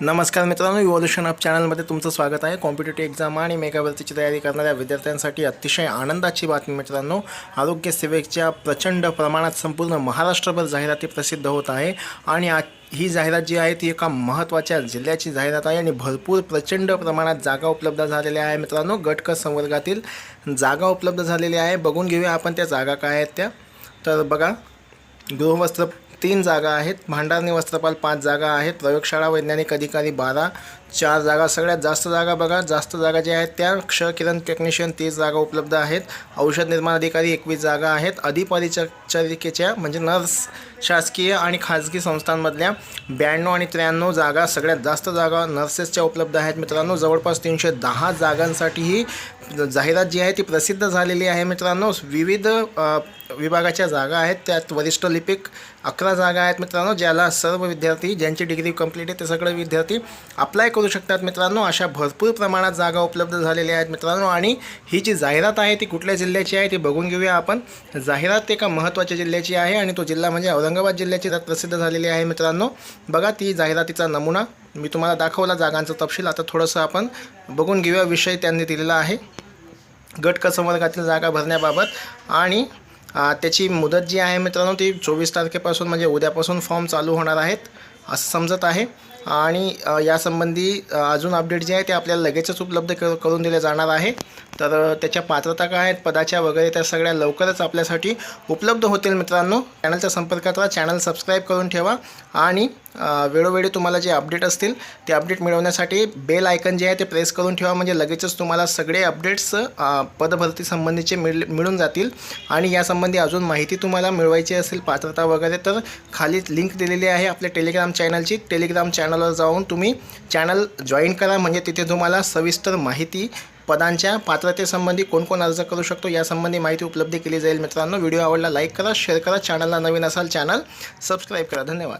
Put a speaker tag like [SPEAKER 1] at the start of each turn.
[SPEAKER 1] नमस्कार मित्रांनो evolution up चॅनलमध्ये तुमचं स्वागत आहे. कॉम्पिटेटिव्ह एक्झाम आणि मेगाभरतीची तयारी करणाऱ्या विद्यार्थ्यांसाठी अतिशय आनंदाची बातमी मित्रांनो. आरोग्य सेवेच्या प्रचंड प्रमाणात संपूर्ण महाराष्ट्रभर जाहिराती प्रसिद्ध होत आहे आणि आ ही जाहिरात जी आहे ती एका महत्त्वाच्या जिल्ह्याची जाहिरात आहे आणि भरपूर प्रचंड प्रमाणात जागा उपलब्ध झालेल्या आहे मित्रांनो. गटक संवर्गातील जागा उपलब्ध झालेल्या आहे. बघून घेऊया आपण त्या जागा काय आहेत त्या. तर बघा गृहवस्त्र तीन जागा आहेत. भांडारणी वस्त्रपाल पाच जागा आहेत. प्रयोगशाळा वैज्ञानिक अधिकारी बारा चार जागा. सगळ्यात जास्त जागा बघा. जास्त जागा ज्या आहेत त्या क्ष किरण टेक्निशियन तीस जागा उपलब्ध आहेत. औषध निर्माण अधिकारी एकवीस जागा आहेत. अधिपरिचरिकेच्या म्हणजे नर्स शासकीय आणि खाजगी संस्थांमधल्या ब्याण्णव आणि त्र्याण्णव जागा सगळ्यात जास्त जागा नर्सेसच्या उपलब्ध आहेत मित्रांनो. जवळपास तीनशे दहा जागांसाठी ही जाहिरात जी आहे ती प्रसिद्ध झालेली आहे मित्रांनो. विविध विभागाच्या जागा आहेत. त्यात वरिष्ठ लिपिक अकरा जागा आहेत मित्रांनो ज्याला सर्व विद्यार्थी ज्यांची डिग्री कंप्लीट आहे ते सगळे विद्यार्थी अप्लाय करू शकतात मित्रांनो. अशा भरपूर प्रमाणात जागा उपलब्ध झालेल्या आहेत मित्रांनो. आणि ही जी जाहिरात आहे ती कुठल्या जिल्ह्याची आहे ती बघून घेऊया आपण. जाहिरात एका महत्त्वाच्या जिल्ह्याची आहे आणि तो जिल्हा म्हणजे औरंगाबाद जिल्ह्याची त्यात प्रसिद्ध झालेली आहे मित्रांनो. बघा ती जाहिरातीचा नमुना. मी तुम्हाला दाखवला जागांचा तपशील. आता थोडंसं आपण बघून घेऊया. विषय त्यांनी दिलेला आहे. गट कसंवर्गातील जागा भरण्याबाबत आणि त्याची मुदत जी आहे मित्रांनो ती चोवीस तारखेपासून म्हणजे उद्यापासून फॉर्म चालू होणार आहेत असं समजत आहे. आणि यासंबंधी अजून अपडेट जे आहे ते आपल्याला लगेचच उपलब्ध कर करून दिले जाणार आहे. तर त्याच्या पात्रता काय आहेत पदाच्या वगैरे त्या सगळ्या लवकरच आपल्यासाठी उपलब्ध होतील मित्रांनो. चॅनलच्या संपर्कात राहा चॅनल सबस्क्राईब करून ठेवा. आणि वेळोवेळी तुम्हाला जे अपडेट असतील ते अपडेट मिळवण्यासाठी बेल आयकन जे आहे ते प्रेस करून ठेवा. म्हणजे लगेचच तुम्हाला सगळे अपडेट्स पदभरती संबंधीचे मिळ मिळून जातील. आणि यासंबंधी अजून माहिती तुम्हाला मिळवायची असेल पात्रता वगैरे तर खाली लिंक दिलेली आहे आपल्या टेलिग्राम चॅनलची टेलिग्राम चॅनलवर जाऊन तुम्ही चॅनल जॉईन करा. म्हणजे तिथे तुम्हाला सविस्तर माहिती पदांच्या पात्रतेसंबंधी कोण कोण अर्ज करू शकतो यासंबंधी माहिती उपलब्ध केली जाईल मित्रांनो. व्हिडिओ आवडला लाईक करा शेअर करा. चॅनलला नवीन असाल चॅनल सबस्क्राईब करा. धन्यवाद.